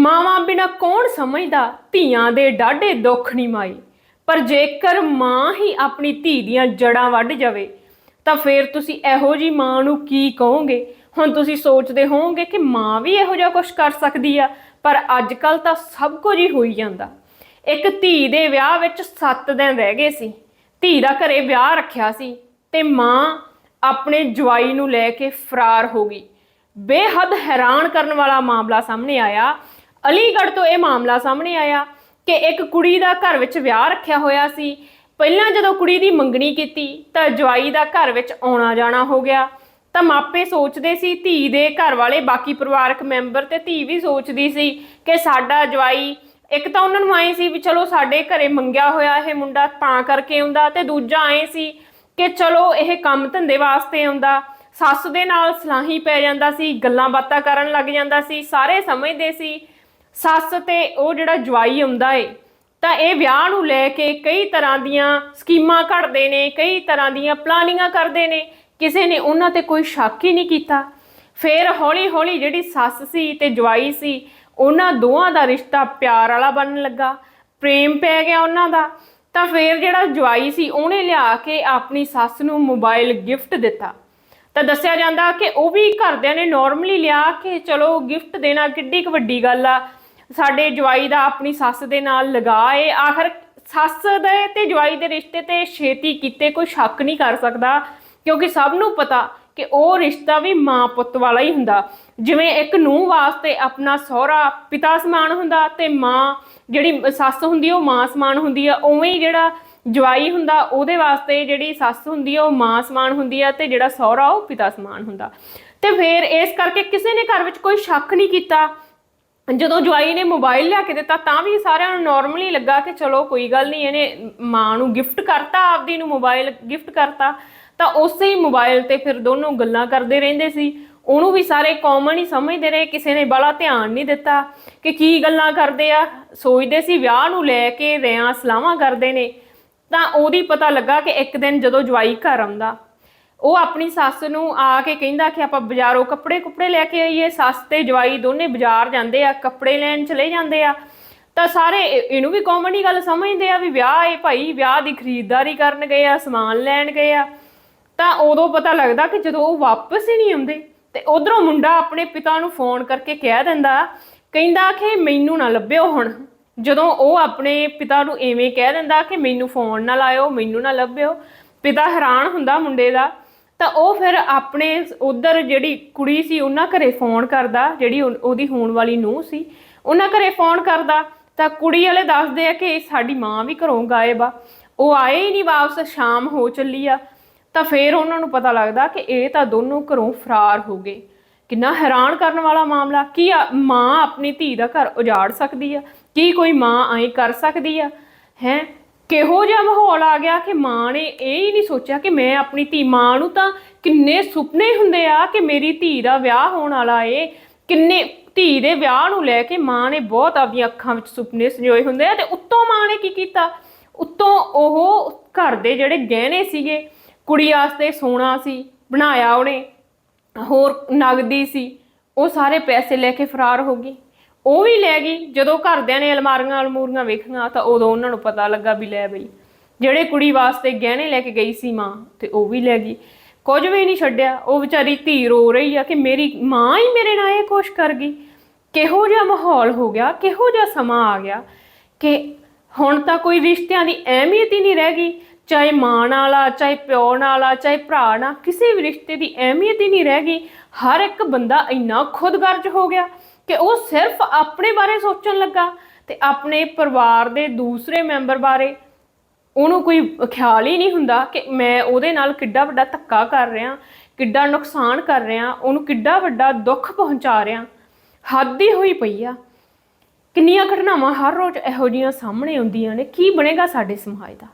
ਮਾਵਾਂ ਬਿਨਾ ਕੌਣ ਸਮਝਦਾ? ਧੀਆਂ ਦੇ ਡਾਢੇ ਦੁੱਖ ਨਹੀਂ ਮਾਈ। ਪਰ ਜੇਕਰ ਮਾਂ ਹੀ ਆਪਣੀ ਧੀ ਦੀਆਂ ਜੜਾਂ ਵੱਢ ਜਾਵੇ, ਤਾਂ ਫਿਰ ਤੁਸੀਂ ਇਹੋ ਜੀ ਮਾਂ ਨੂੰ ਕੀ ਕਹੋਗੇ? ਹੁਣ ਤੁਸੀਂ ਸੋਚਦੇ ਹੋਵੋਗੇ ਕਿ ਮਾਂ ਵੀ ਇਹੋ ਜਿਹਾ ਕੁਝ ਕਰ ਸਕਦੀ ਆ, ਪਰ ਅੱਜ ਕੱਲ ਤਾਂ ਸਭ ਕੁਝ ਹੀ ਹੋਈ ਜਾਂਦਾ। ਇੱਕ ਧੀ ਦੇ ਵਿਆਹ ਵਿੱਚ 7 ਦਿਨ ਰਹਿ ਗਏ ਸੀ। ਧੀ ਦਾ ਘਰੇ ਵਿਆਹ ਰੱਖਿਆ ਸੀ ਤੇ ਮਾਂ ਆਪਣੇ ਜਵਾਈ ਨੂੰ ਲੈ ਕੇ ਫਰਾਰ ਹੋ ਗਈ। ਬੇਹੱਦ ਹੈਰਾਨ ਕਰਨ ਵਾਲਾ ਮਾਮਲਾ ਸਾਹਮਣੇ ਆਇਆ ਅਲੀਗੜ੍ਹ ਤੋਂ ਇਹ ਮਾਮਲਾ ਸਾਹਮਣੇ ਆਇਆ ਕਿ ਇੱਕ ਕੁੜੀ ਦਾ ਘਰ ਵਿੱਚ ਵਿਆਹ ਰੱਖਿਆ ਹੋਇਆ ਸੀ। ਪਹਿਲਾਂ ਜਦੋਂ ਕੁੜੀ ਦੀ ਮੰਗਣੀ ਕੀਤੀ ਤਾਂ ਜਵਾਈ ਦਾ ਘਰ ਵਿੱਚ ਆਉਣਾ ਜਾਣਾ ਹੋ ਗਿਆ। ਤਾਂ ਮਾਪੇ ਸੋਚਦੇ ਸੀ ਧੀ ਦੇ ਘਰ ਵਾਲੇ ਬਾਕੀ ਪਰਿਵਾਰਕ ਮੈਂਬਰ ਤੇ ਧੀ ਵੀ ਸੋਚਦੀ ਸੀ ਕਿ ਸਾਡਾ ਜਵਾਈ ਇੱਕ ਤਾਂ ਉਹਨਾਂ ਨੂੰ ਆਏ ਸੀ ਵੀ ਚਲੋ ਸਾਡੇ ਘਰੇ ਮੰਗਿਆ ਹੋਇਆ ਇਹ ਮੁੰਡਾ ਤਾਂ ਕਰਕੇ ਆਉਂਦਾ ਤੇ ਦੂਜਾ ਆਏ ਸੀ ਕਿ ਚਲੋ ਇਹ ਕੰਮ ਧੰਦੇ ਵਾਸਤੇ ਆਉਂਦਾ। ਸੱਸ ਦੇ ਨਾਲ ਸਲਾਹੀ ਪੈ ਜਾਂਦਾ ਸੀ, ਗੱਲਾਂ ਬਾਤਾਂ ਕਰਨ ਲੱਗ ਜਾਂਦਾ ਸੀ, ਸਾਰੇ ਸਮਝਦੇ ਸੀ ਸੱਸ ਤੇ ਉਹ ਜਿਹੜਾ ਜਵਾਈ ਆਉਂਦਾ ਏ, ਤਾਂ ਇਹ ਵਿਆਹ ਨੂੰ ਲੈ ਕੇ ਕਈ ਤਰ੍ਹਾਂ ਦੀਆਂ ਸਕੀਮਾਂ ਘੜਦੇ ਨੇ, ਕਈ ਤਰ੍ਹਾਂ ਦੀਆਂ ਪਲਾਨਿੰਗਾਂ ਕਰਦੇ ਨੇ। ਕਿਸੇ ਨੇ ਉਹਨਾਂ ਤੇ ਕੋਈ ਸ਼ੱਕ ਹੀ ਨਹੀਂ ਕੀਤਾ। ਫਿਰ ਹੌਲੀ ਹੌਲੀ ਜਿਹੜੀ ਸੱਸ ਸੀ ਤੇ ਜਵਾਈ ਸੀ, ਉਹਨਾਂ ਦੋਵਾਂ ਦਾ ਰਿਸ਼ਤਾ ਪਿਆਰ ਵਾਲਾ ਬਣਨ ਲੱਗਾ। ਪ੍ਰੇਮ ਪੈ ਗਿਆ ਉਹਨਾਂ ਦਾ। ਤਾਂ ਫਿਰ ਜਿਹੜਾ ਜਵਾਈ ਸੀ, ਉਹਨੇ ਲਿਆ ਕੇ ਆਪਣੀ ਸੱਸ ਨੂੰ ਮੋਬਾਈਲ ਗਿਫਟ ਦਿੱਤਾ। ਤਾਂ ਦੱਸਿਆ ਜਾਂਦਾ ਕਿ ਉਹ ਵੀ ਘਰਦਿਆਂ ਨੇ ਨਾਰਮਲੀ ਲਿਆ ਕਿ, ਚਲੋ ਗਿਫਟ ਦੇਣਾ ਕਿੱਡੀ ਕੁ ਵੱਡੀ ਗੱਲ ਆ। ਸਾਡੇ ਜਵਾਈ ਦਾ ਆਪਣੀ ਸੱਸ ਦੇ ਨਾਲ ਲਗਾ ਏ। ਆਖਰ ਸੱਸ ਦੇ ਤੇ ਜਵਾਈ ਦੇ ਰਿਸ਼ਤੇ ਤੇ ਛੇਤੀ ਕੀਤੇ ਕੋਈ ਸ਼ੱਕ ਨਹੀਂ ਕਰ ਸਕਦਾ, ਕਿਉਂਕਿ ਸਭ ਨੂੰ ਪਤਾ ਕਿ ਉਹ ਰਿਸ਼ਤਾ ਵੀ ਮਾਂ ਪੁੱਤ ਵਾਲਾ ਹੀ ਹੁੰਦਾ। ਜਿਵੇਂ ਇੱਕ ਨੂੰਹ ਵਾਸਤੇ ਆਪਣਾ ਸਹੁਰਾ ਪਿਤਾ ਸਮਾਨ ਹੁੰਦਾ ਤੇ ਮਾਂ ਜਿਹੜੀ ਸੱਸ ਹੁੰਦੀ ਉਹ ਮਾਂ ਸਮਾਨ ਹੁੰਦੀ ਆ। ਉਵੇਂ ਹੀ ਜਿਹੜਾ ਜਵਾਈ ਹੁੰਦਾ, ਉਹਦੇ ਵਾਸਤੇ ਜਿਹੜੀ ਸੱਸ ਹੁੰਦੀ ਆ, ਉਹ ਮਾਂ ਸਮਾਨ ਹੁੰਦੀ ਆ ਤੇ ਜਿਹੜਾ ਸਹੁਰਾ, ਉਹ ਪਿਤਾ ਸਮਾਨ ਹੁੰਦਾ। ਤੇ ਫਿਰ ਇਸ ਕਰਕੇ ਕਿਸੇ ਨੇ ਘਰ ਵਿੱਚ ਕੋਈ ਸ਼ੱਕ ਨਹੀਂ ਕੀਤਾ। ਜਦੋਂ ਜਵਾਈ ਨੇ ਮੋਬਾਈਲ ਲਿਆ ਕੇ ਦਿੱਤਾ, ਤਾਂ ਵੀ ਸਾਰਿਆਂ ਨੂੰ ਨਾਰਮਲੀ ਲੱਗਾ ਕਿ ਚਲੋ ਕੋਈ ਗੱਲ ਨਹੀਂ, ਇਹਨੇ ਮਾਂ ਨੂੰ ਗਿਫਟ ਕਰਤਾ, ਆਪਦੀ ਨੂੰ ਮੋਬਾਈਲ ਗਿਫਟ ਕਰਤਾ। ਤਾਂ ਉਸੇ ਹੀ ਮੋਬਾਈਲ ਤੇ ਫਿਰ ਦੋਨੋਂ ਗੱਲਾਂ ਕਰਦੇ ਰਹਿੰਦੇ ਸੀ। ਉਹਨੂੰ ਵੀ ਸਾਰੇ ਕਾਮਨ ਹੀ ਸਮਝਦੇ ਰਹੇ, ਕਿਸੇ ਨੇ ਬੜਾ ਧਿਆਨ ਨਹੀਂ ਦਿੱਤਾ ਕਿ ਕੀ ਗੱਲਾਂ ਕਰਦੇ ਆ। ਸੋਚਦੇ ਸੀ ਵਿਆਹ ਨੂੰ ਲੈ ਕੇ ਰਿਆਂ ਸਲਾਹਾਂ ਕਰਦੇ ਨੇ। ਤਾਂ ਉਹਦੀ ਪਤਾ ਲੱਗਾ ਕਿ ਇੱਕ ਦਿਨ ਜਦੋਂ ਜਵਾਈ ਘਰ ਆਉਂਦਾ ਉਹ ਆਪਣੀ ਸੱਸ ਨੂੰ ਆ ਕੇ ਕਹਿੰਦਾ ਕਿ ਆਪਾਂ ਬਾਜ਼ਾਰੋਂ ਕੱਪੜੇ ਕੁਪੜੇ ਲੈ ਕੇ ਆਈਏ, ਸੱਸ ਤੇ ਜਵਾਈ ਦੋਨੇ ਬਾਜ਼ਾਰ ਜਾਂਦੇ ਆ, ਕੱਪੜੇ ਲੈਣ ਚਲੇ ਜਾਂਦੇ ਆ। ਤਾਂ ਸਾਰੇ ਇਹਨੂੰ ਵੀ ਕਾਮਨ ਹੀ ਗੱਲ ਸਮਝਦੇ ਆ ਵੀ ਵਿਆਹ ਏ ਭਾਈ, ਵਿਆਹ ਦੀ ਖਰੀਦਦਾਰੀ ਕਰਨ ਗਏ ਆ, ਸਮਾਨ ਲੈਣ ਗਏ ਆ। ਤਾਂ ਉਦੋਂ ਪਤਾ ਲੱਗਦਾ ਕਿ ਜਦੋਂ ਉਹ ਵਾਪਸ ਹੀ ਨਹੀਂ ਆਉਂਦੇ, ਤੇ ਉਧਰੋਂ ਮੁੰਡਾ ਆਪਣੇ ਪਿਤਾ ਨੂੰ ਫੋਨ ਕਰਕੇ ਕਹਿ ਦਿੰਦਾ, ਕਹਿੰਦਾ ਕਿ ਮੈਨੂੰ ਨਾ ਲੱਭਿਓ ਹੁਣ। ਜਦੋਂ ਉਹ ਆਪਣੇ ਪਿਤਾ ਨੂੰ ਐਵੇਂ ਕਹਿ ਦਿੰਦਾ ਕਿ ਮੈਨੂੰ ਫੋਨ ਨਾ ਲਾਇਓ, ਮੈਨੂੰ ਨਾ ਲੱਭਿਓ। ਪਿਤਾ ਹੈਰਾਨ ਹੁੰਦਾ ਮੁੰਡੇ ਦਾ। ਤਾਂ ਉਹ ਫਿਰ ਆਪਣੇ ਉਧਰ ਜਿਹੜੀ ਕੁੜੀ ਸੀ, ਉਹਨਾਂ ਘਰੇ ਫੋਨ ਕਰਦਾ, ਜਿਹੜੀ ਉਹ- ਉਹਦੀ ਹੋਣ ਵਾਲੀ ਨੂੰਹ ਸੀ, ਉਹਨਾਂ ਘਰੇ ਫੋਨ ਕਰਦਾ, ਤਾਂ ਕੁੜੀ ਵਾਲੇ ਦੱਸਦੇ ਆ ਕਿ ਸਾਡੀ ਮਾਂ ਵੀ ਘਰੋਂ ਗਾਇਬ ਆ। ਉਹ ਆਏ ਹੀ ਨਹੀਂ ਵਾਪਸ, ਸ਼ਾਮ ਹੋ ਚੱਲੀ ਆ। ਤਾਂ ਫਿਰ ਉਹਨਾਂ ਨੂੰ ਪਤਾ ਲੱਗਦਾ ਕਿ ਇਹ ਤਾਂ ਦੋਨੋਂ ਘਰੋਂ ਫਰਾਰ ਹੋ ਗਏ। ਕਿੰਨਾ ਹੈਰਾਨ ਕਰਨ ਵਾਲਾ ਮਾਮਲਾ, ਕੀ ਮਾਂ ਆਪਣੀ ਧੀ ਦਾ ਘਰ ਉਜਾੜ ਸਕਦੀ ਆ? ਕੀ ਕੋਈ ਮਾਂ ਐਂ ਕਰ ਸਕਦੀ ਆ? ਹੈ? ਕਿਹੋ ਜਿਹਾ ਮਾਹੌਲ ਆ ਗਿਆ ਕਿ ਮਾਂ ਨੇ ਇਹ ਹੀ ਨਹੀਂ ਸੋਚਿਆ ਕਿ ਮੈਂ ਆਪਣੀ ਧੀ ਮਾਂ ਨੂੰ ਤਾਂ ਕਿੰਨੇ ਸੁਪਨੇ ਹੁੰਦੇ ਆ ਕਿ ਮੇਰੀ ਧੀ ਦਾ ਵਿਆਹ ਹੋਣ ਵਾਲਾ ਏ। ਕਿੰਨੇ ਧੀ ਦੇ ਵਿਆਹ ਨੂੰ ਲੈ ਕੇ ਮਾਂ ਨੇ ਬਹੁਤ ਆਪਣੀਆਂ ਅੱਖਾਂ ਵਿੱਚ ਸੁਪਨੇ ਸੰਜੋਏ ਹੁੰਦੇ ਆ ਤੇ ਉੱਤੋਂ ਮਾਂ ਨੇ ਕੀ ਕੀਤਾ? ਉੱਤੋਂ ਉਹ ਘਰ ਦੇ ਜਿਹੜੇ ਗਹਿਣੇ ਸੀਗੇ, ਕੁੜੀ ਵਾਸਤੇ ਸੋਨਾ ਸੀ, ਬਣਾਇਆ ਉਹਨੇ, ਹੋਰ ਨਗਦੀ ਸੀ, ਉਹ ਸਾਰੇ ਪੈਸੇ ਲੈ ਕੇ ਫਰਾਰ ਹੋ ਗਈ। ਉਹ ਵੀ ਲੈ ਗਈ। ਜਦੋਂ ਘਰਦਿਆਂ ਨੇ ਅਲਮਾਰੀਆਂ ਅਲਮੂਰੀਆਂ ਵੇਖੀਆਂ ਤਾਂ ਉਦੋਂ ਉਹਨਾਂ ਨੂੰ ਪਤਾ ਲੱਗਾ ਵੀ ਲੈ ਬਈ। ਜਿਹੜੇ ਕੁੜੀ ਵਾਸਤੇ ਗਹਿਣੇ ਲੈ ਕੇ ਗਈ ਸੀ ਮਾਂ, ਤੇ ਉਹ ਵੀ ਲੈ ਗਈ। ਕੁਝ ਵੀ ਨਹੀਂ ਛੱਡਿਆ। ਉਹ ਵਿਚਾਰੀ ਧੀ ਰੋ ਰਹੀ ਆ ਕਿ ਮੇਰੀ ਮਾਂ ਹੀ ਮੇਰੇ ਨਾਲ ਇਹ ਕੁਛ ਕਰ ਗਈ। ਕਿਹੋ ਜਿਹਾ ਮਾਹੌਲ ਹੋ ਗਿਆ, ਕਿਹੋ ਜਿਹਾ ਸਮਾਂ ਆ ਗਿਆ ਕਿ ਹੁਣ ਤਾਂ ਕੋਈ ਰਿਸ਼ਤਿਆਂ ਦੀ ਅਹਿਮੀਅਤ ਹੀ ਨਹੀਂ ਰਹਿ ਗਈ। ਚਾਹੇ ਮਾਂ ਨਾਲ ਆ, ਚਾਹੇ ਪਿਓ ਨਾਲ ਆ, ਚਾਹੇ ਭਰਾ ਨਾਲ, ਕਿਸੇ ਵੀ ਰਿਸ਼ਤੇ ਦੀ ਅਹਿਮੀਅਤ ਹੀ ਨਹੀਂ ਰਹਿ ਗਈ। ਹਰ ਇੱਕ ਬੰਦਾ ਇੰਨਾ ਖੁਦਗਰਜ ਹੋ ਗਿਆ। ਕਿ ਉਹ ਸਿਰਫ ਆਪਣੇ ਬਾਰੇ ਸੋਚਣ ਲੱਗਾ ਤੇ ਆਪਣੇ ਪਰਿਵਾਰ ਦੇ ਦੂਸਰੇ ਮੈਂਬਰ ਬਾਰੇ ਉਹਨੂੰ ਕੋਈ ਖਿਆਲ ਹੀ ਨਹੀਂ ਹੁੰਦਾ ਕਿ ਮੈਂ ਉਹਦੇ ਨਾਲ ਕਿੱਡਾ ਵੱਡਾ ਧੱਕਾ ਕਰ ਰਿਹਾ, ਕਿੱਡਾ ਨੁਕਸਾਨ ਕਰ ਰਿਹਾ, ਉਹਨੂੰ ਕਿੱਡਾ ਵੱਡਾ ਦੁੱਖ ਪਹੁੰਚਾ ਰਿਹਾ। ਹੱਦ ਹੀ ਹੋਈ ਪਈ ਆ। ਕਿੰਨੀਆਂ ਘਟਨਾਵਾਂ ਹਰ ਰੋਜ਼ ਇਹੋ ਜੀਆਂ ਸਾਹਮਣੇ ਆਉਂਦੀਆਂ ਨੇ। ਕੀ ਬਣੇਗਾ ਸਾਡੇ ਸਮਾਜ ਦਾ?